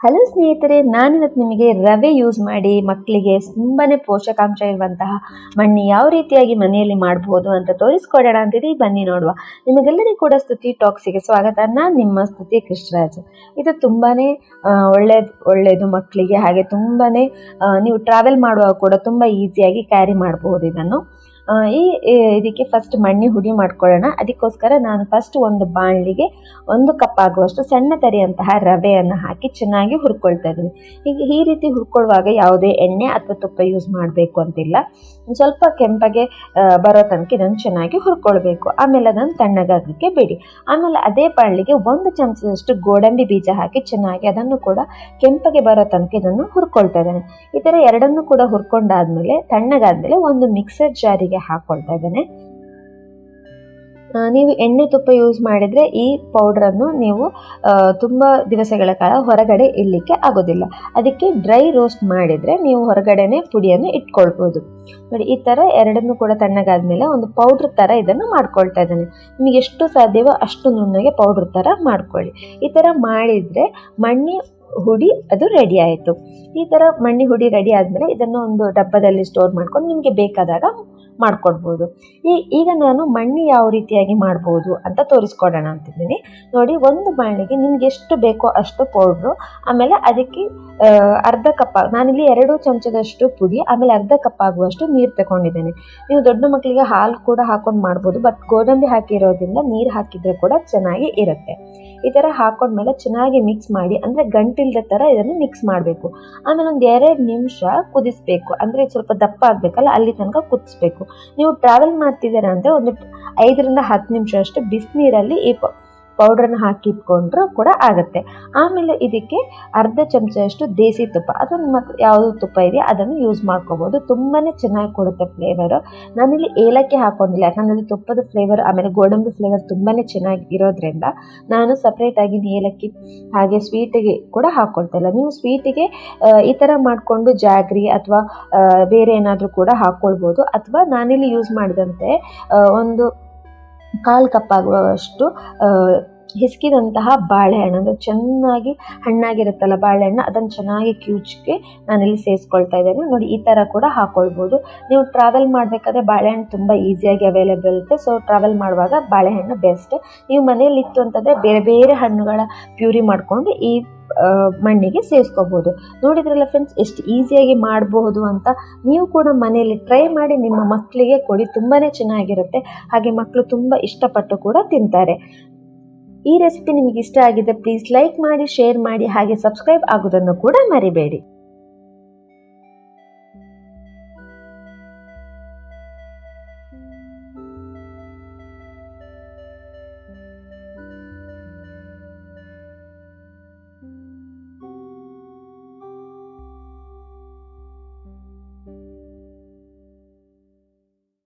Hello ಸ್ನೇಹಿತರೆ ನಾನಿವತ್ತು ನಿಮಗೆ ರವೆ ಯೂಸ್ ಮಾಡಿ ಮಕ್ಕಳಿಗೆ ತುಂಬಾ ಪೋಷಕಾಂಶ ಇರುವಂತಹ ಮಣ್ಣು ಯಾವ ರೀತಿಯಾಗಿ ಮನೆಯಲ್ಲಿ ಮಾಡಬಹುದು ಅಂತ ತೋರಿಸ್ಕೊಡೋಣ ಅಂತಿದೆ. ಬನ್ನಿ ನೋಡುವ. ನಿಮಗೆಲ್ಲರಿಗೂ ಕೂಡ ಸ್ತುತಿ ಟಾಕ್ಸಿಗೆ ಸ್ವಾಗತ. ನಾನು ನಿಮ್ಮ ಸ್ತುತಿ ಕೃಷ್ಣರಾಜ್. ಇದು ತುಂಬಾ ಒಳ್ಳೆಯದು ಒಳ್ಳೆಯದು ಮಕ್ಕಳಿಗೆ. ಹಾಗೆ ತುಂಬಾ ನೀವು ಟ್ರಾವೆಲ್ ಮಾಡುವಾಗ ಕೂಡ ತುಂಬ ಈಸಿಯಾಗಿ ಕ್ಯಾರಿ ಮಾಡಬಹುದು ಇದನ್ನು. ಈ ಇದಕ್ಕೆ ಫಸ್ಟ್ ಮಣ್ಣಿ ಹುಡಿ ಮಾಡ್ಕೊಳ್ಳೋಣ. ಅದಕ್ಕೋಸ್ಕರ ನಾನು ಫಸ್ಟ್ ಒಂದು ಬಾಣಲಿಗೆ ಒಂದು ಕಪ್ ಆಗುವಷ್ಟು ಸಣ್ಣ ತರಿಯಂತಹ ರವೆಯನ್ನು ಹಾಕಿ ಚೆನ್ನಾಗಿ ಹುರ್ಕೊಳ್ತಾ ಇದ್ದೀನಿ. ಈಗ ಈ ರೀತಿ ಹುರ್ಕೊಳ್ಳುವಾಗ ಯಾವುದೇ ಎಣ್ಣೆ ಅಥವಾ ತುಪ್ಪ ಯೂಸ್ ಮಾಡಬೇಕು ಅಂತಿಲ್ಲ. ಸ್ವಲ್ಪ ಕೆಂಪಗೆ ಬರೋ ತನಕ ಇದನ್ನು ಚೆನ್ನಾಗಿ ಹುರ್ಕೊಳ್ಬೇಕು. ಆಮೇಲೆ ಅದನ್ನು ತಣ್ಣಗಾಗಲಿಕ್ಕೆ ಬಿಡಿ. ಆಮೇಲೆ ಅದೇ ಬಾಣಲಿಗೆ ಒಂದು ಚಮಚದಷ್ಟು ಗೋಡಂಬಿ ಬೀಜ ಹಾಕಿ ಚೆನ್ನಾಗಿ ಅದನ್ನು ಕೂಡ ಕೆಂಪಗೆ ಬರೋ ತನಕ ಇದನ್ನು ಹುರ್ಕೊಳ್ತಾ ಇದ್ದಾನೆ. ಈ ಥರ ಎರಡನ್ನೂ ಕೂಡ ಹುರ್ಕೊಂಡಾದ್ಮೇಲೆ, ತಣ್ಣಗಾದ್ಮೇಲೆ ಒಂದು ಮಿಕ್ಸರ್ ಜಾರಿಗೆ ಹಾಕ್ಕೊಳ್ತಾ ಇದ್ದೇನೆ. ನೀವು ಎಣ್ಣೆ ತುಪ್ಪ ಯೂಸ್ ಮಾಡಿದರೆ ಈ ಪೌಡ್ರನ್ನು ನೀವು ತುಂಬ ದಿವಸಗಳ ಕಾಲ ಹೊರಗಡೆ ಇಡಲಿಕ್ಕೆ ಆಗೋದಿಲ್ಲ. ಅದಕ್ಕೆ ಡ್ರೈ ರೋಸ್ಟ್ ಮಾಡಿದರೆ ನೀವು ಹೊರಗಡೆನೇ ಪುಡಿಯನ್ನು ಇಟ್ಕೊಳ್ಬೋದು. ನೋಡಿ, ಈ ಥರ ಎರಡನ್ನೂ ಕೂಡ ತಣ್ಣಗಾದ ಮೇಲೆ ಒಂದು ಪೌಡ್ರ್ ಥರ ಇದನ್ನು ಮಾಡ್ಕೊಳ್ತಾ ಇದ್ದಾನೆ. ನಿಮಗೆ ಎಷ್ಟು ಸಾಧ್ಯವೋ ಅಷ್ಟು ನುಣ್ಣಗೆ ಪೌಡ್ರ್ ಥರ ಮಾಡ್ಕೊಳ್ಳಿ. ಈ ಥರ ಮಾಡಿದರೆ ಮಣ್ಣಿ ಹುಡಿ ಅದು ರೆಡಿ ಆಯಿತು. ಈ ಥರ ಮಣ್ಣಿ ಹುಡಿ ರೆಡಿ ಆದಮೇಲೆ ಇದನ್ನು ಒಂದು ಡಬ್ಬದಲ್ಲಿ ಸ್ಟೋರ್ ಮಾಡ್ಕೊಂಡು ನಿಮಗೆ ಬೇಕಾದಾಗ ಮಾಡ್ಕೊಡ್ಬೋದು. ಈ, ಈಗ ನಾನು ಮಣ್ಣಿ ಯಾವ ರೀತಿಯಾಗಿ ಮಾಡ್ಬೋದು ಅಂತ ತೋರಿಸ್ಕೊಡೋಣ ಅಂತಿದ್ದೀನಿ. ನೋಡಿ, ಒಂದು ಮಣ್ಣಿಗೆ ನಿಮ್ಗೆ ಎಷ್ಟು ಬೇಕೋ ಅಷ್ಟು ಪೌಡ್ರು, ಆಮೇಲೆ ಅದಕ್ಕೆ ಅರ್ಧ ಕಪ್ ನಾನಿಲ್ಲಿ ಎರಡು ಚಮಚದಷ್ಟು ಪುಡಿ ಆಮೇಲೆ ಅರ್ಧ ಕಪ್ ಆಗುವಷ್ಟು ನೀರು ತಗೊಂಡಿದ್ದೇನೆ. ನೀವು ದೊಡ್ಡ ಮಕ್ಕಳಿಗೆ ಹಾಲು ಕೂಡ ಹಾಕೊಂಡು ಮಾಡ್ಬೋದು, ಬಟ್ ಗೋಡಂಬಿ ಹಾಕಿರೋದ್ರಿಂದ ನೀರು ಹಾಕಿದರೆ ಕೂಡ ಚೆನ್ನಾಗಿ ಇರುತ್ತೆ. ಈ ಥರ ಹಾಕೊಂಡ್ಮೇಲೆ ಚೆನ್ನಾಗಿ ಮಿಕ್ಸ್ ಮಾಡಿ, ಅಂದರೆ ಗಂಟಿಲ್ದ ಥರ ಇದನ್ನು ಮಿಕ್ಸ್ ಮಾಡಬೇಕು. ಆಮೇಲೆ ಒಂದು ಎರಡು ನಿಮಿಷ ಕುದಿಸ್ಬೇಕು, ಅಂದರೆ ಸ್ವಲ್ಪ ದಪ್ಪ ಆಗಬೇಕಲ್ಲ, ಅಲ್ಲಿ ತನಕ ಕುದಿಸ್ಬೇಕು. ನೀವು ಟ್ರಾವೆಲ್ ಮಾಡ್ತಿದ್ದೀರಾ ಅಂದರೆ ಒಂದು ಐದರಿಂದ ಹತ್ತು ನಿಮಿಷ ಅಷ್ಟು ಬಿಸಿನೀರಲ್ಲಿ ಈ ಪೌಡ್ರನ್ನ ಹಾಕಿ ಇಟ್ಕೊಂಡ್ರೂ ಕೂಡ ಆಗುತ್ತೆ. ಆಮೇಲೆ ಇದಕ್ಕೆ ಅರ್ಧ ಚಮಚದಷ್ಟು ದೇಸಿ ತುಪ್ಪ. ಅಥವಾ ನಿಮ್ಮ ಯಾವುದು ತುಪ್ಪ ಇದೆಯೋ ಅದನ್ನು ಯೂಸ್ ಮಾಡ್ಕೋಬೋದು. ತುಂಬಾ ಚೆನ್ನಾಗಿ ಕೊಡುತ್ತೆ ಫ್ಲೇವರು ನಾನಿಲ್ಲಿ ಏಲಕ್ಕಿ ಹಾಕೊಂಡಿಲ್ಲ. ಯಾಕಂದರೆ ತುಪ್ಪದ ಫ್ಲೇವರ್ ಆಮೇಲೆ ಗೋಡಂಬಿ ಫ್ಲೇವರ್ ತುಂಬಾ ಚೆನ್ನಾಗಿ ಇರೋದ್ರಿಂದ ನಾನು ಸಪ್ರೇಟಾಗಿ ಏಲಕ್ಕಿ ಹಾಗೆ ಸ್ವೀಟಿಗೆ ಕೂಡ ಹಾಕ್ಕೊಳ್ತಾ ನೀವು ಸ್ವೀಟಿಗೆ ಈ ಥರ ಮಾಡಿಕೊಂಡು ಜಾಗ್ರಿ ಅಥವಾ ಬೇರೆ ಏನಾದರೂ ಕೂಡ ಹಾಕ್ಕೊಳ್ಬೋದು ಅಥವಾ ನಾನಿಲ್ಲಿ ಯೂಸ್ ಮಾಡಿದಂತೆ ಒಂದು ಕಾಲು ಕಪ್ ಆಗುವಷ್ಟು ಆ, ಹಿಸ್ಕಿದಂತಹ ಬಾಳೆಹಣ್ಣು. ಅಂದರೆ ಚೆನ್ನಾಗಿ ಹಣ್ಣಾಗಿರುತ್ತಲ್ಲ ಬಾಳೆಹಣ್ಣು, ಅದನ್ನು ಚೆನ್ನಾಗಿ ಕ್ಯೂಚ್ಗೆ ನಾನಿಲ್ಲಿ ಸೇರಿಸ್ಕೊಳ್ತಾ ಇದ್ದೇನೆ. ನೋಡಿ, ಈ ಥರ ಕೂಡ ಹಾಕ್ಕೊಳ್ಬೋದು ನೀವು ಟ್ರಾವೆಲ್ ಮಾಡಬೇಕಾದ್ರೆ ಬಾಳೆಹಣ್ಣು ತುಂಬ ಈಸಿಯಾಗಿ ಅವೈಲೇಬಲ್ ಇರುತ್ತೆ. ಸೊ ಟ್ರಾವೆಲ್ ಮಾಡುವಾಗ ಬಾಳೆಹಣ್ಣು ಬೆಸ್ಟ್ ನೀವು ಮನೆಯಲ್ಲಿ ಇತ್ತು ಅಂತಂದರೆ ಬೇರೆ ಬೇರೆ ಹಣ್ಣುಗಳ ಪ್ಯೂರಿ ಮಾಡಿಕೊಂಡು ಈ ಮಣ್ಣಿಗೆ ಸೇರಿಸ್ಕೋಬೋದು ನೋಡಿದ್ರಲ್ಲ ಫ್ರೆಂಡ್ಸ್ ಎಷ್ಟು ಈಸಿಯಾಗಿ ಮಾಡಬಹುದು ಅಂತ. ನೀವು ಕೂಡ ಮನೆಯಲ್ಲಿ ಟ್ರೈ ಮಾಡಿ ನಿಮ್ಮ ಮಕ್ಕಳಿಗೆ ಕೊಡಿ. ತುಂಬಾ ಚೆನ್ನಾಗಿರುತ್ತೆ. ಹಾಗೆ ಮಕ್ಕಳು ತುಂಬ ಇಷ್ಟಪಟ್ಟು ಕೂಡ ತಿಂತಾರೆ. ಈ ರೆಸಿಪಿ ನಿಮಗೆ ಇಷ್ಟ ಆಗಿದೆ ಪ್ಲೀಸ್ ಲೈಕ್ ಮಾಡಿ ಶೇರ್ ಮಾಡಿ, ಹಾಗೆ ಸಬ್ಸ್ಕ್ರೈಬ್ ಆಗೋದನ್ನು ಕೂಡ ಮರಿಬೇಡಿ.